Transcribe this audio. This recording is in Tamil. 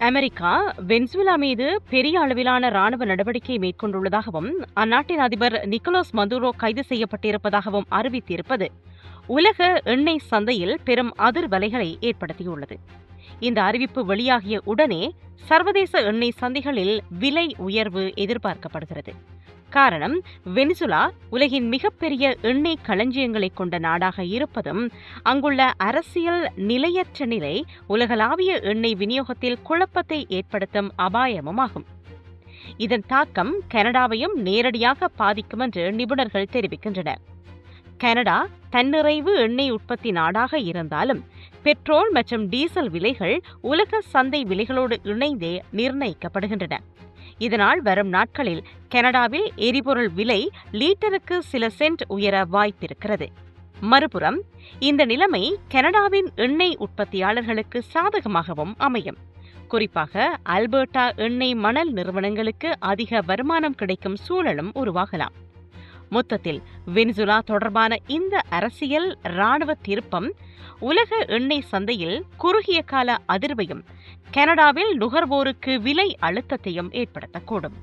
அமெரிக்கா வென்சுவிலா மீது பெரிய அளவிலான ராணுவ நடவடிக்கை மேற்கொண்டுள்ளதாகவும் அந்நாட்டின் அதிபர் நிக்கோலஸ் மதுரோ கைது செய்யப்பட்டிருப்பதாகவும் அறிவித்திருப்பது. உலக எண்ணெய் சந்தையில் பெரும் அதிர்வலைகளை ஏற்படுத்தியுள்ளது. இந்த அறிவிப்பு வெளியாகிய உடனே சர்வதேச எண்ணெய் சந்தைகளில் விலை உயர்வு எதிர்பார்க்கப்படுகிறது. காரணம் வெனிசுலா உலகின் மிகப்பெரிய எண்ணெய் களஞ்சியங்களை கொண்ட நாடாக இருப்பதும் அங்குள்ள அரசியல் நிலையற்ற நிலை உலகளாவிய எண்ணெய் விநியோகத்தில் குழப்பத்தை ஏற்படுத்தும் அபாயமும் ஆகும். இதன் தாக்கம் கனடாவையும் நேரடியாக பாதிக்கும் என்று நிபுணர்கள் தெரிவிக்கின்றனர். கனடா தன்னிறைவு எண்ணெய் உற்பத்தி நாடாக இருந்தாலும் பெட்ரோல் மற்றும் டீசல் விலைகள் உலக சந்தை விலைகளோடு இணைந்தே நிர்ணயிக்கப்படுகின்றன. இதனால் வரும் நாட்களில் கனடாவில் எரிபொருள் விலை லீட்டருக்கு சில சென்ட் உயர வாய்ப்பிருக்கிறது மறுபுறம் இந்த நிலைமை கனடாவின் எண்ணெய் உற்பத்தியாளர்களுக்கு சாதகமாகவும் அமையும். குறிப்பாக அல்பர்டா எண்ணெய் மணல் நிறுவனங்களுக்கு அதிக வருமானம் கிடைக்கும் சூழலும் உருவாகலாம். மொத்தத்தில் வெனிசுலா தொடர்பான இந்த அரசியல் ராணுவ திருப்பம் உலக எண்ணெய் சந்தையில் குறுகிய கால அதிர்வையும் கனடாவில் நுகர்வோருக்கு விலை அழுத்தத்தையும் ஏற்படுத்தக்கூடும்.